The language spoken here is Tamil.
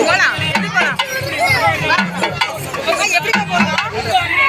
போலாம் எப்படி போலாம் எப்படி போலாம்